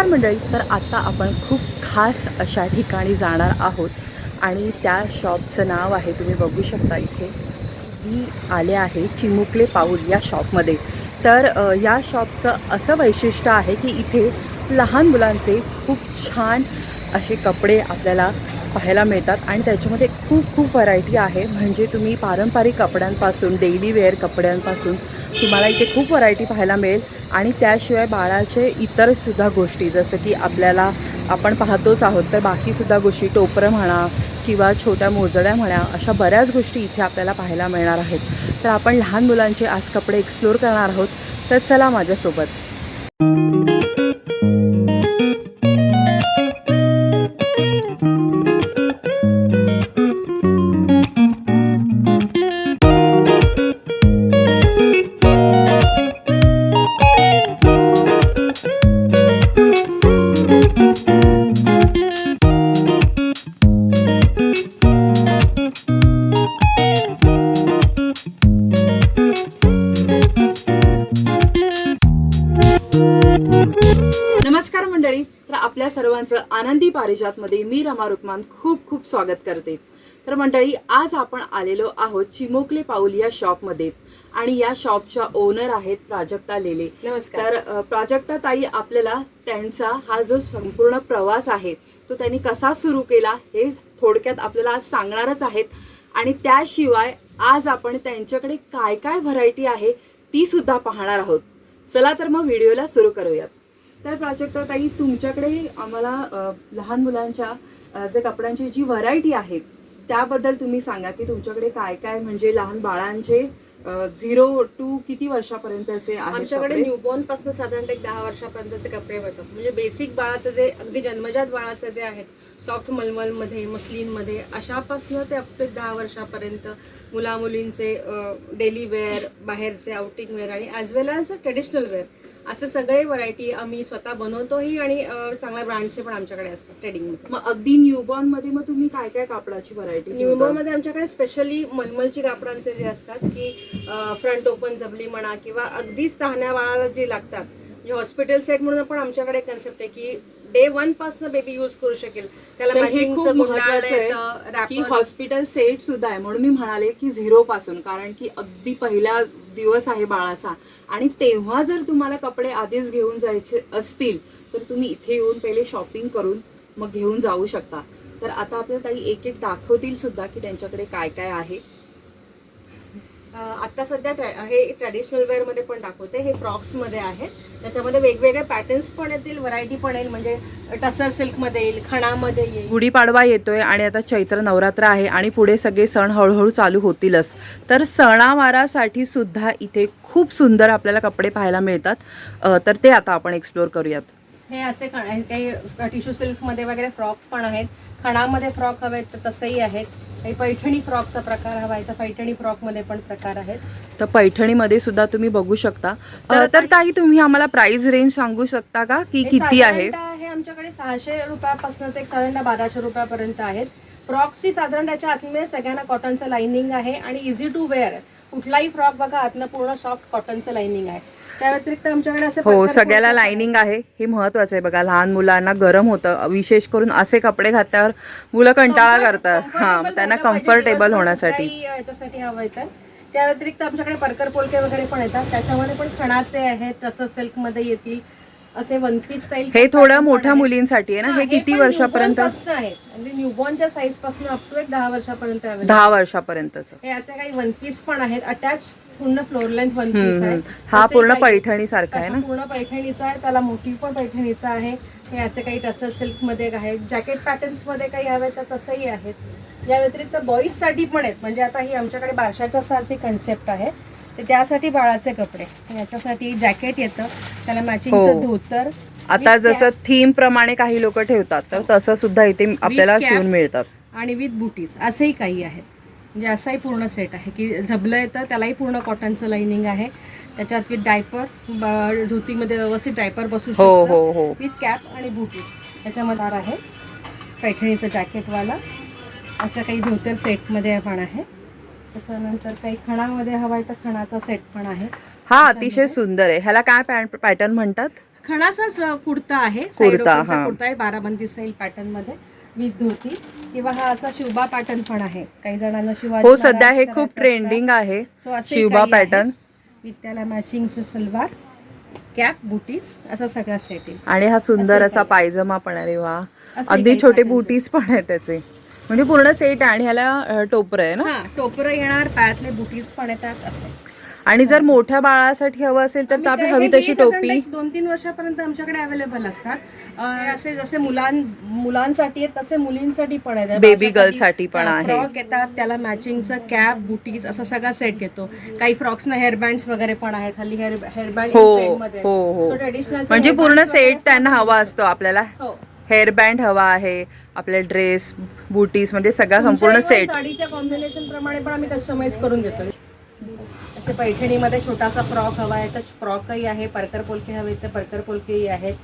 नमस्कार मंडळी. तर आता आपण खूप खास अशा ठिकाणी जाणार आहोत आणि त्या शॉपचं नाव आहे तुम्ही बघू शकता इथे. मी आले आहे चिमुकले पाऊल या शॉपमध्ये. तर या शॉपचं असं वैशिष्ट्य आहे की इथे लहान मुलांचे खूप छान असे कपडे आपल्याला पाहायला मिळतात आणि त्याच्यामध्ये खूप खूप व्हरायटी आहे. म्हणजे तुम्ही पारंपरिक कपड्यांपासून डेली वेअर कपड्यांपासून तुम्हाला इथे खूप व्हरायटी पाहायला मिळेल. आणि त्याशिवाय बाळाचे इतरसुद्धा गोष्टी जसं की आपल्याला आपण पाहतोच आहोत तर बाकीसुद्धा गोष्टी टोपरं म्हणा किंवा छोट्या मोजड्या म्हणा अशा बऱ्याच गोष्टी इथे आपल्याला पाहायला मिळणार आहेत. तर आपण लहान मुलांचे आज कपडे एक्सप्लोअर करणार आहोत तर चला माझ्यासोबत आपल्या सर्वांचं आनंदी पारिजातमध्ये मी रमा रुक्मान खूप खूप स्वागत करते. तर मंडळी आज आपण आलेलो आहोत चिमोकले पाऊल या शॉपमध्ये. आणि या शॉपच्या ओनर आहेत प्राजक्ता लेले. नमस्कार. तर प्राजक्ता ताई आपल्याला त्यांचा हा जो संपूर्ण प्रवास आहे तो त्यांनी कसा सुरू केला हे थोडक्यात आपल्याला आज सांगणारच आहेत. आणि त्याशिवाय आज आपण त्यांच्याकडे काय काय व्हरायटी आहे ती सुद्धा पाहणार आहोत. चला तर मग व्हिडिओला सुरू करूयात. तर प्राजक्ता ताई तुमच्याकडे आम्हाला लहान मुलांच्या जे कपड्यांची जी व्हरायटी आहे त्याबद्दल तुम्ही सांगा की तुमच्याकडे काय काय म्हणजे लहान बाळांचे झिरो टू किती वर्षापर्यंतचे आमच्याकडे? न्यूबॉर्नपासून साधारणतः एक दहा वर्षापर्यंतचे कपडे मिळतात म्हणजे बेसिक बाळाचं जे अगदी जन्मजात बाळाचं जे आहेत सॉफ्ट मलमलमध्ये मस्लिनमध्ये अशापासून ते अप टू दहा वर्षापर्यंत मुला मुलींचे डेली वेअर बाहेरचे आउटिंग वेअर आणि as well as traditional wear असे सगळे व्हरायटी आम्ही स्वतः बनवतोही आणि चांगल्या ब्रँडचे पण आमच्याकडे असतात ट्रेडिंगमध्ये मग अगदी न्यूबॉर्नमध्ये मग तुम्ही काय काय कापडाची व्हरायटी न्यूबॉर्नमध्ये आमच्याकडे स्पेशली मलमलची कापडांचे जे असतात की फ्रंट ओपन जबली म्हणा किंवा अगदीच तहान्या बाळाला जे लागतात. म्हणजे हॉस्पिटल सेट म्हणून पण आमच्याकडे कन्सेप्ट आहे की डे वनपासून बेबी युज करू शकेल. त्याला तर हे खूप महत्वाचं येतं, आहे की हॉस्पिटल सेट सुद्धा आहे. म्हणून मी म्हणाले की झिरो पासून कारण की अगदी पहिला दिवस आहे बाळाचा. आणि तेव्हा जर तुम्हाला कपडे आधीच घेऊन जायचे असतील तर तुम्ही इथे येऊन पहिले शॉपिंग करून मग घेऊन जाऊ शकता. तर आता आपल्याला ताई एक एक दाखवतील सुद्धा की त्यांच्याकडे काय काय आहे. अं, आता सध्या हे ट्रॅडिशनल वेअरमध्ये पण दाखवते. हे फ्रॉक्समध्ये आहे. त्याच्यामध्ये वेगवेगळे पॅटर्न्स पण येतील व्हरायटी पण येईल. म्हणजे टसर सिल्कमध्ये येईल खणामध्ये येईल. गुढीपाडवा येतोय आणि आता चैत्र नवरात्र आहे आणि पुढे सगळे सण हळूहळू चालू होतीलच. तर सणावारासाठी सुद्धा इथे खूप सुंदर आपल्याला कपडे पाहायला मिळतात. तर ते आता आपण एक्सप्लोअर करूयात. हे असे काही टिश्यू सिल्कमध्ये वगैरे फ्रॉक पण आहेत. खणामध्ये फ्रॉक हवेत तर तसंही आहेत. काही पैठणी फ्रॉकचा प्रकार हवा आहे तर पैठणी फ्रॉकमध्ये पण प्रकार आहेत. तर पैठणीमध्ये सुद्धा तुम्ही बघू शकता. तर ताई तुम्ही आम्हाला प्राइस रेंज सांगू शकता का? की किती आहे? हे आमच्याकडे सहाशे रुपयापासून ते एक साधारणतः बाराशे रुपयापर्यंत आहेत. फ्रॉक्सची साधारण त्याच्या आतमध्ये सगळ्यांना कॉटनचं लाइनिंग आहे आणि इझी टू वेअर कुठलाही फ्रॉक बघा आतनं पूर्ण सॉफ्ट कॉटनचं लाइनिंग आहे. त्या व्यतिरिक्त आमच्याकडे असे हो सगळ्याला लाइनिंग आहे. हे महत्वाचं आहे बघा. लहान मुलांना गरम होतं. विशेष करून असे कपडे घातल्यावर मुलं कंटाळा करतात. हा त्यांना कम्फर्टेबल होण्यासाठी. कुठल्याही याच्यासाठी हवं येतं त्या व्यतिरिक्त आमच्याकडे परकर पोलके वगैरे पण येतात. त्याच्यामध्ये पण खणाचे आहेत. तसं सिल्कमध्ये येतील. असे वन पीस स्टाईल हे थोडं मोठ्या मुलींसाठी आहे ना? हे किती वर्षापर्यंत? आहेत म्हणजे न्यूबॉर्नच्या साईजपासून अप टू एक दहा वर्षापर्यंत दहा वर्षापर्यंतच. हे असे काही वन पीस पण आहेत. अटॅच पूर्ण फ्लोर लेंथ वन पीस आहे. हा तसे पूर्ण पैठणी सारखा आहे ना? पूर्ण पैठणीचा आहे त्याला मोठी पण पैठणीचा आहे. हे असे काही टसर सिल्कमध्ये आहेत. जॅकेट पॅटर्न्समध्ये काही हवे तर तसंही आहेत. या व्यतिरिक्त बॉईजसाठी पण आहेत. म्हणजे आता ही आमच्याकडे बारशाच्या सारखी कन्सेप्ट आहे. तर त्यासाठी बाळाचे कपडे. याच्यासाठी जॅकेट येतं. त्याला मॅचिंगचं हो. धोतर. आता जसं थीम प्रमाणे काही लोक ठेवतात तर तसं सुद्धा इथे आपल्याला. शिवून मिळतात. आणि विथ बुटीज असंही काही आहेत. म्हणजे असाही पूर्ण सेट आहे की झबलं येतं त्यालाही पूर्ण कॉटनचं लाइनिंग आहे. त्याच्यात विथ डायपर धोतीमध्ये व्यवस्थित डायपर बसू हो शकतं. हो हो. विथ कॅप आणि बुटीज त्याच्यामध्ये आहे पैठणीचं जॅकेटवाला असं काही धोतर सेटमध्ये पण आहे. त्याच्यानंतर काही खणामध्ये हवा आहे तर खणाचा सेट पण आहे. हा अतिशय सुंदर आहे. ह्याला काय पॅटर्न म्हणतात? खणाचाच कुर्ता आहे. कुर्ता आहे. बाराबंदी स्टाईल पॅटर्नमध्ये. विथ धोती. किंवा हा असा शिवबा पॅटर्न पण आहे. काही जणांना शिवाजी हो सध्या हे खूप ट्रेंडिंग आहे. शिवबा आहे. पॅटर्न विथ त्याला मॅचिंगचं सलवार कॅप बुटीज असा सगळा सेट आहे आणि हा सुंदर असे. पायजमा पण आहे. वा. अगदी छोटे बुटीज पण आहेत त्याचे. म्हणजे पूर्ण सेट आहे आणि ह्याला टोपर आहे ना? हा टोपरं येणार पायातले बुटीज पण येतात असे. आणि जर मोठ्या बाळासाठी हवं असेल तर आपली हवी हे- तशी हे टोपी. दोन तीन वर्षापर्यंत आमच्याकडे अवेलेबल असतात. असे जसे मुलां मुलांसाठी आहेत तसे मुलींसाठी पण आहेत. Baby बाळासाठी, girl साठी पण हा, आहे. फ्रॉक येतात त्याला मॅचिंगचं कॅप बुटीज असा सगळा सेट येतो काही फ्रॉक्सना हेअरबँड्स वगैरे पण आहेत. हल्ली हेअर हेअरबँड हो हो हो. ट्रेडिशनल म्हणजे पूर्ण सेट त्यांना हवा असतो आपल्याला. हो. हेअरबँड हवा आहे आपले ड्रेस बुटीज म्हणजे सगळा संपूर्ण सेट साडीच्या कॉम्बिनेशन प्रमाणे पण आम्ही कस्टमाइज करून देतो असे पैठणीमध्ये छोटासा फ्रॉक हवा आहे तर फ्रॉकही आहे परकर पोलके हवे तर परकर पोलकेही आहेत.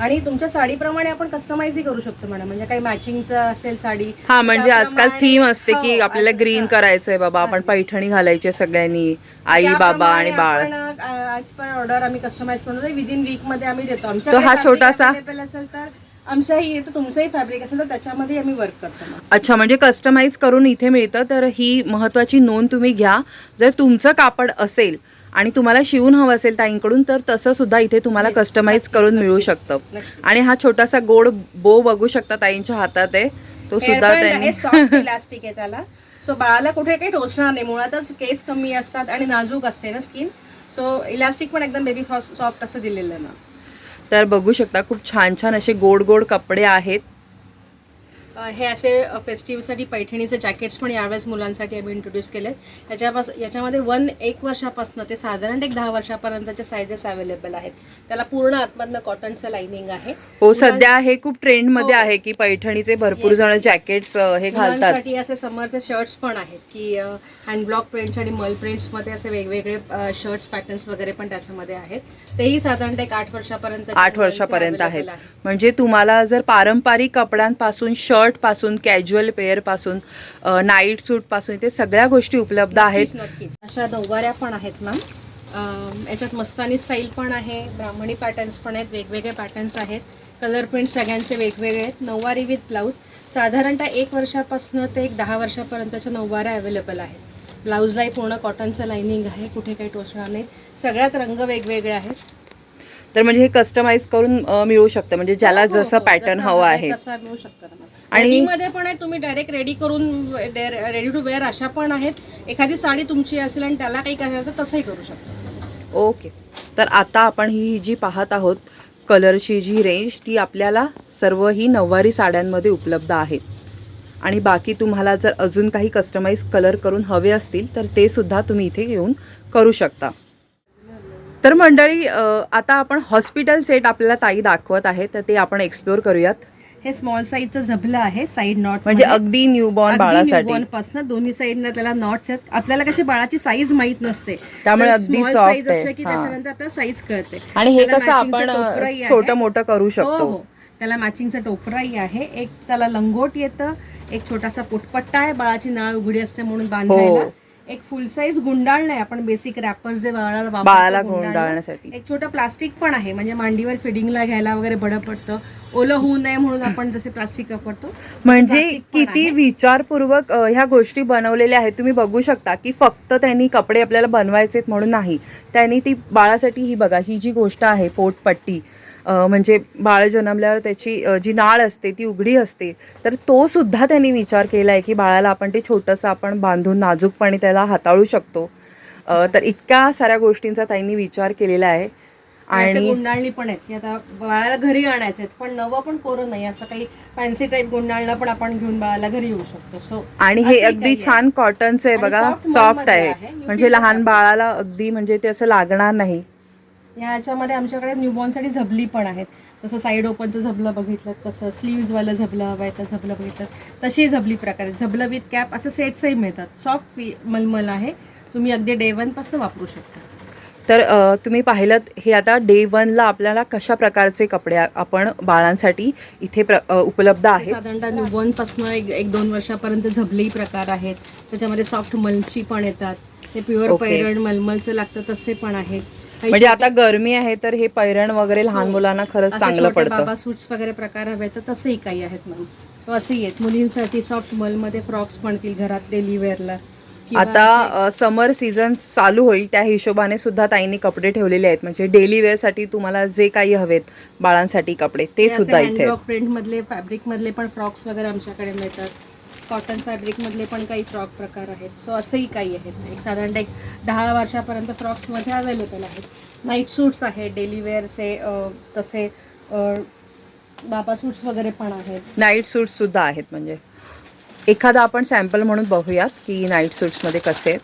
आणि तुमच्या साडीप्रमाणे आपण कस्टमाइजही करू शकतो मॅडम म्हणजे काही मॅचिंगचं असेल साडी हा म्हणजे आजकाल थीम असते की हो, आपल्याला ग्रीन. करायचंय बाबा आपण पैठणी घालायची सगळ्यांनी आई बाबा आणि बाळ. आज पण ऑर्डर आम्ही कस्टमाइज करून विदिन वीकमध्ये आम्ही देतो. तो आमच्याकडे हा छोटासा- असेल तर आमच्याही येतो तुमचंही फॅब्रिक असेल तर त्याच्यामध्ये आम्ही वर्क करतो. अच्छा म्हणजे कस्टमाइज करून इथे मिळतं तर ही महत्वाची नोंद तुम्ही घ्या. जर तुमचं कापड असेल आणि तुम्हाला शिवून हवं असेल ताईंकडून तर तसं सुद्धा इथे तुम्हाला Yes, कस्टमाइज नक्कीच, करून मिळू नक्कीच, शकतं. नक्कीच. आणि हा छोटासा गोड बो बघू शकता ताईंच्या हातात आहे. तो सुद्धा त्यांनी सॉफ्ट इलास्टिक आहे त्याला. सो बाळाला कुठे काही टोचणार नाही. मुळातच केस कमी असतात आणि नाजूक असते ना स्किन सो इलास्टिक पण एकदम बेबी सॉफ्ट असं दिलेलं ना तर बघू शकता खूप छान छान असे गोड गोड कपडे आहेत. हे असे फेस्टिवसाठी पैठणीचे जॅकेट्स पण यावेळेस मुलांसाठी आम्ही इंट्रोड्यूस केले त्याच्यापास याच्यामध्ये वन एक वर्षापासून ते साधारण एक दहा वर्षापर्यंतचे सायझेस अवेलेबल आहेत. त्याला पूर्ण आतमधनं कॉटनचं लाइनिंग आहे. हो सध्या हे खूप ट्रेंडमध्ये हो. आहे की पैठणीचे भरपूर जण. जॅकेट्स हे घालतात. असे समरचे शर्ट्स पण आहेत की हँड ब्लॉक प्रिंट्स आणि मल प्रिंट्समध्ये असे वेगवेगळे शर्ट्स पॅटर्न्स वगैरे पण त्याच्यामध्ये आहेत. तेही साधारण एक आठ वर्षापर्यंत आठ वर्षापर्यंत आहेत. म्हणजे तुम्हाला जर पारंपरिक कपड्यांपासून शर्ट पासून कॅज्युअल पेअरपासून नाईट सूटपासून इथे सगळ्या गोष्टी उपलब्ध आहेत. नक्कीच. अशा नऊवाऱ्या पण आहेत मॅम याच्यात मस्तानी स्टाईल पण आहे ब्राह्मणी पॅटर्न्स पण आहेत वेगवेगळे पॅटर्न्स आहेत. कलर प्रिंट सगळ्यांचे वेगवेगळे आहेत. नऊवारी विथ ब्लाऊज साधारणतः एक वर्षापासून ते एक दहा वर्षापर्यंतच्या नऊवाऱ्या अवेलेबल आहेत. ब्लाऊजलाही पूर्ण कॉटनचं लाइनिंग आहे कुठे काही टोचणार नाही. सगळ्यात रंग वेगवेगळे आहेत. तर म्हणजे हे कस्टमाइज करून अ, मिळू शकतं. म्हणजे ज्याला हो, हो, जसं हो. पॅटर्न जसं हवं आहे तसा मिळू शकतं ना. आणि- आणि मध्ये पण आहे तुम्ही डायरेक्ट रेडी करून रेडी टू वेअर अशा पण आहेत. एखादी साडी तुमची असेल आणि त्याला काही करायचं तर तसंही करू शकतो. ओके. तर आता आपण ही जी पाहत आहोत कलरची जी रेंज ती आपल्याला सर्व ही नऊवारी साड्यांमध्ये उपलब्ध आहे. आणि बाकी तुम्हाला जर अजून काही कस्टमाइज कलर करून हवे असतील तर ते सुद्धा तुम्ही इथे येऊन करू शकता. तर मंडळी आता आपण हॉस्पिटल सेट आपल्याला ताई दाखवत आहे तर ते आपण एक्सप्लोर करूयात. हे स्मॉल साईजचं झबलं आहे साईड नॉट म्हणजे अगदी न्यूबॉर्न बाळासाठी. पासून दोन्ही साईडनं त्याला नॉट्स आहेत. आपल्याला कशी बाळाची साईज माहीत नसते. त्यामुळे अगदी size आहे. असलं की. त्याच्यानंतर आपल्याला साईज कळते. आणि हे कसं आपण. छोटं मोठं करू हो शकतो. हो. त्याला मॅचिंगचं टोपराही आहे. एक त्याला लंगोट येतं एक छोटासा पोटपट्टा आहे बाळाची नाळ उघडी असते म्हणून बांधायला. हो. एक फुल साईज गुंडाळ नाही आपण बेसिक रॅपर जे बाळाला गुंडाळणं. गुंडाळण्यासाठी. एक छोटं प्लास्टिक पण आहे म्हणजे मांडीवर फिडिंगला घ्यायला वगैरे बरं पडतं ओलं होऊ नये म्हणून आपण जसे प्लास्टिक वापरतो म्हणजे किती आहे. विचारपूर्वक ह्या गोष्टी बनवलेल्या आहेत तुम्ही बघू शकता की फक्त त्यांनी कपडे आपल्याला बनवायचे आहेत म्हणून नाही त्यांनी ती बाळासाठी ही बघा ही जी गोष्ट आहे पोटपट्टी म्हणजे बाळ जन्मल्यावर त्याची जी नाळ असते ती उघडी असते तर तो सुद्धा त्यांनी विचार केला आहे की बाळाला आपण ते छोटंसं आपण बांधून नाजूकपणे त्याला हाताळू शकतो. तर इतक्या साऱ्या गोष्टींचा त्यांनी विचार केलेला आहे. आणि गुंडाळणी पण आहेत की आता बाळाला घरी आणायचे आहेत पण नवं पण कोरं नाही असं काही फॅन्सी टाईप गुंडाळणं पण आपण घेऊन बाळाला घरी येऊ शकतो. सो आणि हे अगदी छान कॉटनचं आहे बघा सॉफ्ट आहे. म्हणजे लहान बाळाला अगदी म्हणजे ते असं लागणार नाही. ह्याच्यामध्ये आमच्याकडे न्यूबॉर्नसाठी झबली पण आहेत. तसं साईड ओपनचं झबलं बघितलं तसं स्लीव्जवालं झबलं हवं आहे तर झबलं बघितलं तशी झबली प्रकारे झबलं विथ कॅप असं सेट्सही मिळतात. सॉफ्ट मलमल आहे. तुम्ही अगदी डे पासून वापरू शकता. तर तुम्ही पाहिलं हे आता डे वनला आपल्याला कशा प्रकारचे कपडे आपण बाळांसाठी इथे प्र उपलब्ध आहेत? साधारणतः न्यूबॉर्नपासून एक एक दोन वर्षापर्यंत झबलेही प्रकार आहेत. त्याच्यामध्ये सॉफ्ट मलची पण येतात. ते प्युअर. पैरण मलमलचं लागतं तसे पण आहेत. म्हणजे आता गरमी आहे तर हे पैरण वगैरे लहान हो. मुलांना खरंच चांगलं पडतं. बाबा सूट्स वगैरे प्रकार हवे तर तसेही काही आहेत मॅम सो असेही आहेत. मुलींसाठी सॉफ्ट मलमध्ये फ्रॉक्स बनतील घरात डेली वेअरला आता समर सीझन चालू होईल त्या हिशोबाने सुद्धा ताईंनी कपडे ठेवलेले आहेत. म्हणजे डेली वेअरसाठी तुम्हाला जे काही हवेत बाळांसाठी कपडे ते सुद्धा इथे प्रिंट मधले फॅब्रिक मधले पण फ्रॉक्स वगैरे आमच्याकडे मिळतात. कॉटन फॅब्रिक मधले पण काही फ्रॉक प्रकार आहेत. सो असंही काही आहेत. एक साधारणतः एक दहा वर्षापर्यंत फ्रॉक्समध्ये अवेलेबल आहेत. नाईट सूट्स आहेत डेली वेअरचे तसे बाबा सूट्स वगैरे पण आहेत. नाईट सूट सुद्धा आहेत म्हणजे. एखादा आपण सॅम्पल म्हणून बघूयात की नाईट सूट्समध्ये कसे आहेत.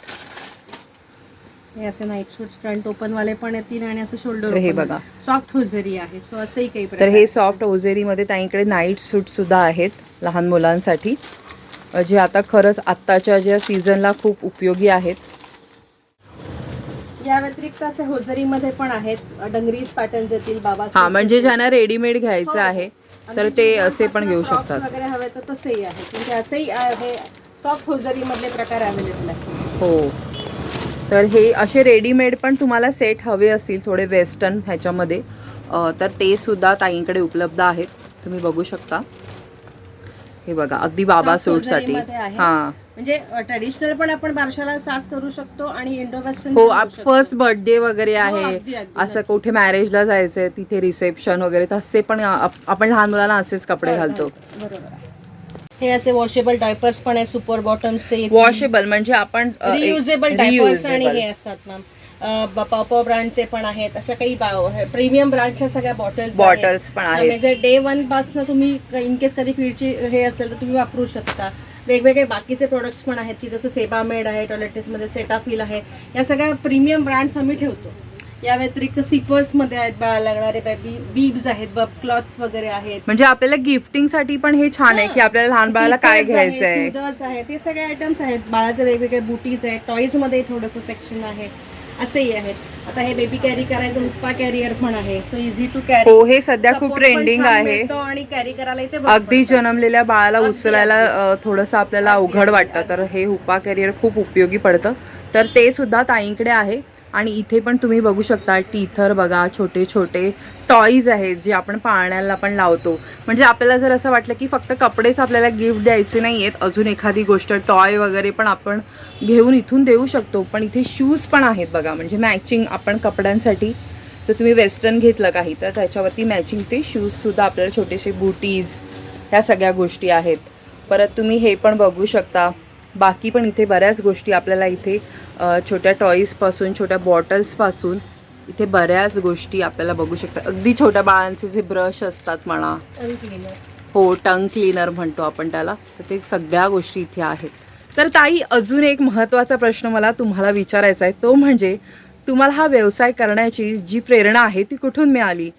हे असे नाईट सूट्स फ्रंट ओपन वाले पण येतील आणि असं शोल्डर हे बघा. सॉफ्ट हुजरी आहे. सो असंही काही तर हे. सॉफ्ट ओझेरीमध्ये ताईंकडे नाईट सूट सुद्धा आहेत लहान मुलांसाठी. जे आता खरंच आत्ताच्या ज्या सीझनला खूप उपयोगी आहेत. या व्यतिरिक्त असे होजरीमध्ये पण आहेत डंगरीज पॅटर्न्स येतील बाबा हा म्हणजे. ज्यांना रेडीमेड घ्यायचं हो. आहे तर ते असे पण घेऊ शकतात. वगैरे हवे तर तसेही आहेत. म्हणजे असेही आहे सॉफ्ट होजरी मधले प्रकार अवेलेबल आहेत. हो. तर हे असे रेडीमेड पण तुम्हाला सेट हवे असतील थोडे वेस्टर्न ह्याच्यामध्ये. अ, तर ते सुद्धा ताईंकडे उपलब्ध आहेत. तुम्ही बघू शकता. हे बघा अगदी बाबा होजरीमध्ये आहे. हां. म्हणजे ट्रेडिशनल पण आपण बारशाला साज करू शकतो आणि इंडो वेस्टर्न हो फर्स्ट बर्थडे वगैरे हो, आहे. असं कुठे मॅरेजला जायचंय तिथे रिसेप्शन वगैरे तसे पण आप- आपण लहान मुलांना असेच कपडे घालतो. बरोबर. हे असे वॉशेबल डायपर्स पण आहे सुपर बॉटम्सचे वॉशेबल म्हणजे आपण रियुजेबल डायपर्स आणि. हे असतात मॅम पॉपो ब्रँडचे पण आहेत अशा काही प्रीमियम ब्रँडच्या सगळ्या बॉटल्स Bottles पण आहेत. म्हणजे डे वनपासून तुम्ही इन केस कधी फीडची हे असेल तर तुम्ही वापरू शकता. वेगवेगळे बाकीचे प्रोडक्ट्स पण आहेत की जसं सेबामेड आहे टॉयलेटेसमध्ये सेटाफिल आहे. या सगळ्या प्रीमियम ब्रँड्स आम्ही ठेवतो. या व्यतिरिक्त सिपर्समध्ये आहेत बाळाला लागणारे बेबी बीब्स आहेत बब क्लॉथ्स वगैरे आहेत. म्हणजे आपल्याला गिफ्टिंगसाठी पण हे छान आहे की आपल्याला लहान बाळाला काय Sneakers आहेत, घ्यायचंय? sneakers आहेत हे सगळे आयटम्स आहेत. बाळाचे वेगवेगळे बुटीज आहेत टॉईजमध्ये थोडंसं सेक्शन आहे. असेही आहेत. आता हे बेबी कॅरी करायचं हुप्पा कॅरियर पण आहे. सो इझी टू कॅरी हो हे सध्या खूप ट्रेंडिंग आहे. आणि कॅरी करायला इथे अगदी. जन्मलेल्या बाळाला उचलायला थोडंसं आपल्याला अवघड वाटतं. तर हे हुपा कॅरियर खूप उपयोगी पडतं. तर ते सुद्धा ताईंकडे आहे. आणि इथे पण तुम्ही बघू शकता टीथर बघा छोटे छोटे टॉईज आहेत जे आपण पाळण्याला पण लावतो. म्हणजे आपल्याला जर असं वाटलं की फक्त कपडेच आपल्याला गिफ्ट द्यायचे नाही आहेत अजून एखादी गोष्ट टॉय वगैरे पण आपण घेऊन इथून देऊ शकतो पण इथे शूज पण आहेत बघा म्हणजे मॅचिंग आपण कपड्यांसाठी. जर तुम्ही वेस्टर्न घेतलं काही तर त्याच्यावरती मॅचिंग ते शूजसुद्धा आपल्याला छोटेसे बुटीज ह्या सगळ्या गोष्टी आहेत. परत तुम्ही हे पण बघू शकता. बाकी पण इथे बऱ्याच गोष्टी आपल्याला इथे छोट्या टॉईजपासून छोट्या बॉटल्सपासून इथे बऱ्याच गोष्टी आपल्याला बघू शकता. अगदी छोट्या बाळांचे जे ब्रश असतात म्हणा. हो टंग क्लीनर म्हणतो आपण त्याला. तर ते सगळ्या गोष्टी इथे आहेत. तर ताई अजून एक महत्त्वाचा प्रश्न मला तुम्हाला विचारायचा आहे. तो म्हणजे तुम्हाला हा व्यवसाय करण्याची जी प्रेरणा आहे ती कुठून मिळाली?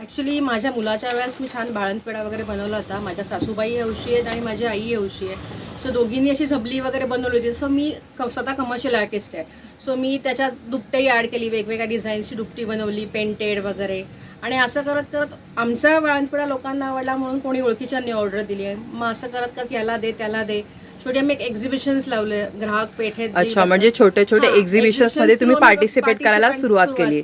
ऍक्च्युली माझ्या मुलाच्या वेळेस मी छान बाळंतपेढा वगैरे बनवला होता. माझ्या सासूबाई हौशी आहेत आणि माझी आई हौशी आहे. सो दोघींनी अशी झबली वगैरे बनवली होती. सो मी स्वतः कमर्शियल आर्टिस्ट आहे. सो मी त्याच्यात दुपटेही ॲड केली वेगवेगळ्या डिझाईन्सची दुपटी बनवली पेंटेड वगैरे. आणि असं करत करत आमचा बाळंतपेढा लोकांना आवडला म्हणून कोणी ओळखीच्यांनी ऑर्डर दिली आहे. मग असं करत करत याला दे त्याला दे. शेवटी आम्ही एक एक्झिबिशन्स लावले. ग्राहक पेठेत अच्छा म्हणजे छोटे छोटे एक्झिबिशन्समध्ये तुम्ही पार्टिसिपेट करायला सुरुवात केली.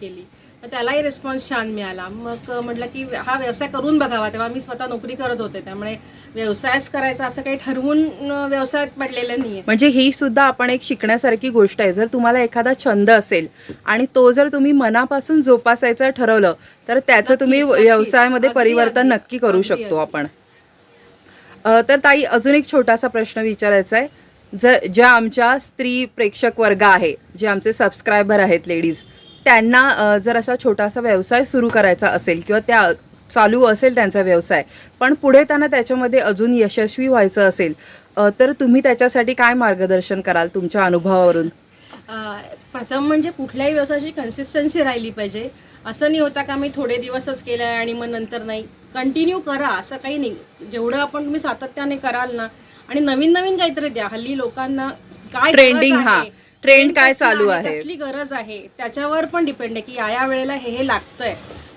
त्यालाही रिस्पॉन्स छान मिळाला. मग म्हटलं की हा व्यवसाय करून बघावा. तेव्हा मी स्वतः नोकरी करत होते. त्यामुळे व्यवसायच करायचा असं काही ठरवून व्यवसायात पडलेलं नाहीये. म्हणजे ही सुद्धा आपण एक शिकण्यासारखी गोष्ट आहे. जर तुम्हाला एखादा छंद असेल आणि तो जर तुम्ही मनापासून जोपासायचं ठरवलं तर त्याचं तुम्ही. व्यवसायामध्ये परिवर्तन. नक्की करू शकतो. आपण. तर ताई अजून एक छोटासा प्रश्न विचारायचा आहे. जर ज्या आमच्या स्त्री प्रेक्षक वर्ग आहे जे आमचे सबस्क्रायबर आहेत लेडीज त्यांना जर असा छोटासा व्यवसाय सुरू करायचा असेल किंवा त्या चालू असेल त्यांचा व्यवसाय पण पुढे त्यांना त्याच्यामध्ये अजून यशस्वी व्हायचं असेल तर तुम्ही त्याच्यासाठी काय मार्गदर्शन कराल तुमच्या अनुभवावरून? प्रथम म्हणजे कुठल्याही व्यवसायाची कन्सिस्टन्सी राहिली पाहिजे. असं नाही होता का मी थोडे दिवसच केलंय आणि मग नंतर नाही. कंटिन्यू करा असं काही नाही. जेवढं आपण तुम्ही सातत्याने कराल ना आणि नवीन नवीन काहीतरी द्या. हल्ली लोकांना काय गरज Trend काय चालू आहे. कसली गरज आहे. त्याच्यावर पण डिपेंड आहे की या या वेळेला हे हे लागतंय.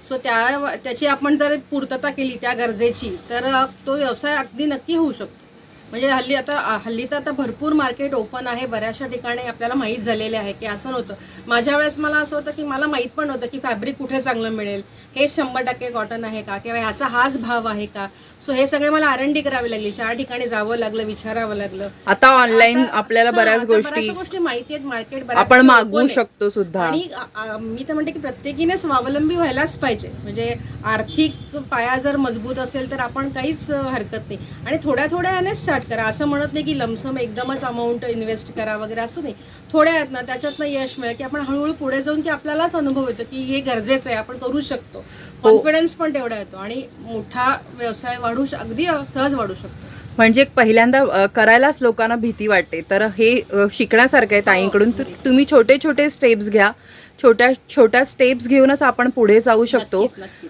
सो त्या त्याची आपण जर पूर्तता केली त्या गरजेची तर तो व्यवसाय अगदी नक्की होऊ शकतो. म्हणजे हल्ली आता हल्ली तर आता भरपूर मार्केट ओपन आहे. बऱ्याचशा ठिकाणी आपल्याला माहीत झालेले आहे की असं नव्हतं. माझ्या वेळेस मला असं होतं की मला माहीत पण होतं की फॅब्रिक कुठे चांगलं मिळेल. हे शंभर टक्के कॉटन आहे का? किंवा ह्याचा हाच भाव आहे का? सो हे सगळे मला आर एन डी करावी लागली. चार ठिकाणी जावं लागलं विचारावं लागलं. आता ऑनलाईन आपल्याला बऱ्याच गोष्टी गोष्टी माहिती आहेत. मार्केट आपण मागवू शकतो सुद्धा. आणि मी तर म्हणते की प्रत्येकीने स्वावलंबी व्हायलाच पाहिजे. म्हणजे आर्थिक पाया जर मजबूत असेल तर आपण काहीच हरकत नाही. आणि थोड्या थोड्या याने स्टार्ट करा. असं म्हणत नाही की लमसम एकदमच अमाऊंट इन्व्हेस्ट करा वगैरे असं नाही. थोड्या आहेत ना त्याच्यातनं यश मिळेल की आपण हळूहळू पुढे जाऊन की आपल्यालाच अनुभव येतो की हे गरजेचं आहे आपण करू शकतो. कॉन्फिडन्स पण तेवढा येतो आणि मोठा व्यवसाय वाढू अगदी सहज वाढू शकतो. म्हणजे पहिल्यांदा करायलाच लोकांना भीती वाटते. तर हे शिकण्यासारखं आहे ताईंकडून. तुम्ही छोटे छोटे स्टेप्स घ्या. छोट्या छोट्या स्टेप्स घेऊनच आपण पुढे जाऊ शकतो.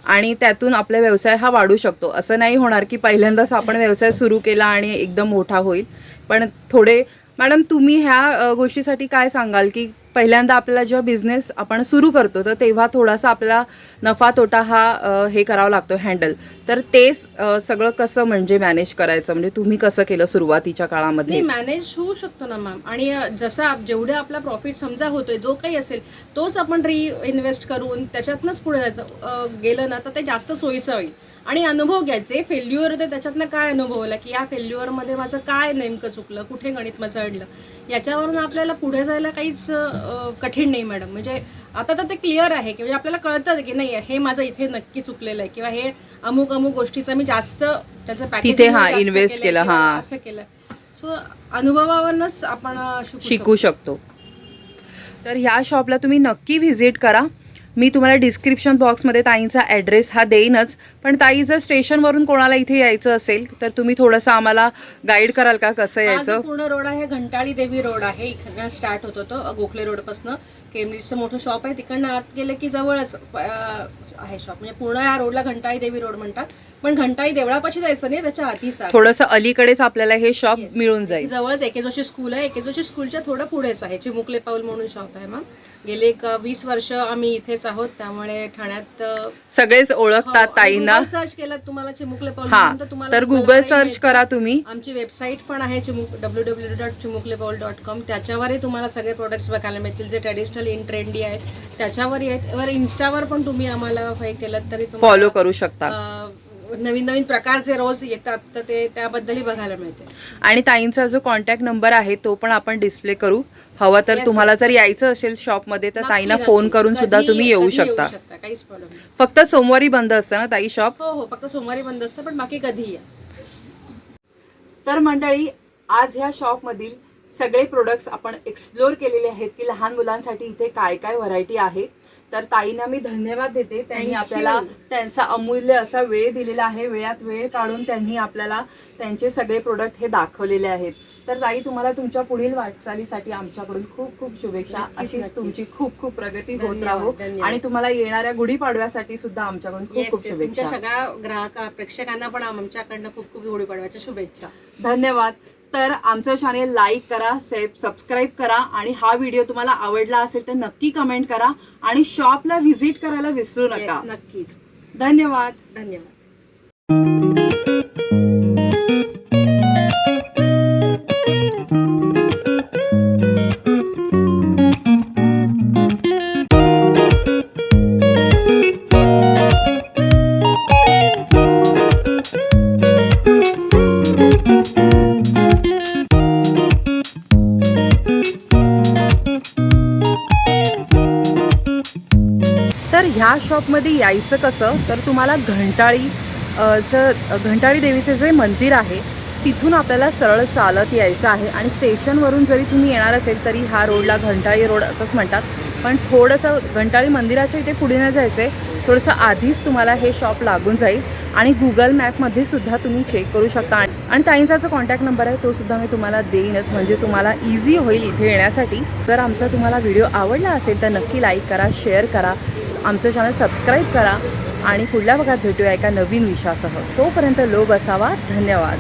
आणि त्यातून आपला व्यवसाय हा वाढू शकतो. असं नाही होणार की पहिल्यांदाच आपण व्यवसाय सुरू केला आणि एकदम मोठा होईल. पण थोडे मॅडम तुम्ही ह्या गोष्टीसाठी काय सांगाल की पहिल्यांदा आपला जेव्हा बिझनेस आपण सुरू करतो तर तेव्हा थोडासा आपला नफा तोटा हा हे करावा लागतो हँडल तर ते सगळं कसं म्हणजे मॅनेज करायचं? म्हणजे तुम्ही कसं केलं सुरुवातीच्या काळामध्ये? मॅनेज होऊ शकतो ना मॅम आणि जसा जसं जेवढे आपला प्रॉफिट समजा होतोय जो काही असेल तोच आपण री इन्व्हेस्ट करून त्याच्यातनंच पुढे जायचं. गेलं ना तर ते जास्त सोयीचं होईल. आणि अनुभव घ्यायचे. फेल्युअर होते त्याच्यातनं काय अनुभव आला? की या फेल्युअरमध्ये माझं काय नेमकं चुकलं? कुठे गणित माझं अडलं? याच्यावरून आपल्याला पुढे जायला काहीच कठीण नाही मॅडम म्हणजे आता तर ते क्लिअर आहे की म्हणजे आपल्याला कळतं की नाही हे माझं इथे नक्की चुकलेलं आहे. किंवा हे अमुक अमुक गोष्टीचं मी जास्त त्याचं invest केलंय केलं, हा. असं केलं सो अनुभवावरूनच आपण शिकू शकतो. तर ह्या शॉपला तुम्ही नक्की व्हिजिट करा. मी तुम्हाला डिस्क्रिप्शन बॉक्समध्ये ताईंचा ॲड्रेस हा देईनच. पण ताई जर स्टेशनवरून कोणाला इथे यायचं असेल तर तुम्ही थोडंसं आम्हाला गाईड कराल का? कसं यायचं? पूर्ण रोड आहे घंटाळी देवी रोड आहे. इकडनं स्टार्ट होतो तो गोखले रोड पासन केम्ब्रिजचं मोठं शॉप आहे. तिकडनं आत गेलं की जवळच आहे शॉप म्हणजे पूर्ण या रोडला घंटाळी देवी रोड म्हणतात. पण घंटाळी देवळापाशी जायचं नाही त्याच्या आधीच. थोडंसं अलीकडेच आपल्याला हे शॉप. मिळून जाईल. जवळच एकेजोशी स्कूल आहे. एकेजोशी स्कूलच्या थोडं पुढेच आहे. चिमुकले पाऊल म्हणून शॉप आहे मग. गेले एक वीस वर्ष आम्ही इथेच आहोत. त्यामुळे ठाण्यात सगळेच ओळखतात हो, ताईंना. सर्च केलं तुम्हाला चिमुकले पाऊल तर तुम्हाला तर Google गुगल सर्च. करा तुम्ही. आमची वेबसाईट पण आहे चिमुक W W dot Chimuklepaul dot com त्याच्यावरही तुम्हाला सगळे प्रोडक्ट्स बघायला मिळतील जे ट्रेडिशनल इन ट्रेंडी आहेत. त्याच्यावर आहेत. वर इन्स्टावर पण तुम्ही आम्हाला हे केलं तरी फॉलो करू शकता. नवीन नवीन प्रकारचे रोज येतात तर ते त्याबद्दलही बघायला मिळते आणि ताईंचा जो कॉन्टॅक्ट नंबर आहे तो पण आपण डिस्प्ले करू. हवा तर तुम्हाला. जर यायचं असेल शॉपमध्ये तर ताईंना. फोन करून सुद्धा तुम्ही येऊ शकता. काहीच प्रॉब्लेम नाही. फक्त सोमवारी बंद असतं ना ताई शॉप? हो हो फक्त सोमवारी बंद असतं पण बाकी कधीही या. तर मंडळी आज ह्या शॉपमधील सगळे प्रोडक्ट्स आपण एक्सप्लोर केलेले आहेत की लहान मुलांसाठी इथे काय काय व्हरायटी आहे. तर ताईंना मी धन्यवाद देते. त्यांनी. आपल्याला त्यांचा अमूल्य असा वेळ दिलेला आहे. वेळात वेळ काढून त्यांनी आपल्याला त्यांचे सगळे प्रोडक्ट हे दाखवलेले आहेत. तर ताई तुम्हाला तुमच्या पुढील वाटचालीसाठी आमच्याकडून खूप खूप शुभेच्छा. अशीच. तुमची खूप खूप प्रगती होत राहो. आणि तुम्हाला येणाऱ्या गुढीपाडव्यासाठी सुद्धा आमच्याकडून खूप खूप शुभेच्छा. सगळ्या ग्राहक प्रेक्षकांना पण आमच्याकडनं खूप खूप गुढीपाडव्याच्या शुभेच्छा. धन्यवाद. तर आमचं चॅनेल लाईक करा सेप सबस्क्राईब करा आणि हा व्हिडिओ तुम्हाला आवडला असेल तर नक्की कमेंट करा आणि शॉपला व्हिजिट करायला विसरू नका. नक्कीच. धन्यवाद. धन्यवाद. नाशिकमध्ये यायचं कसं तर तुम्हाला घंटाळी चं घंटाळी देवीचे जे मंदिर आहे तिथून आपल्याला सरळ चालत यायचं आहे. आणि स्टेशनवरून जरी तुम्ही येणार असेल तरी हा रोडला घंटाळी रोड असंच म्हणतात. पण थोडंसं घंटाळी मंदिराच्या इथे पुढे न जायचं आहे थोडंसं आधीच तुम्हाला हे शॉप लागून जाईल. आणि गुगल मॅपमध्ये सुद्धा तुम्ही चेक करू शकता. आणि आणि ताईंचा जो कॉन्टॅक्ट नंबर आहे तो सुद्धा मी तुम्हाला देईनच. म्हणजे तुम्हाला इझी होईल इथे येण्यासाठी. जर आमचा तुम्हाला व्हिडिओ आवडला असेल तर नक्की लाईक करा शेअर करा. आमचं चॅनल सबस्क्राईब करा आणि पुढल्या भागात भेटूया एका नवीन विषयासह. तोपर्यंत लोभ असावा. धन्यवाद.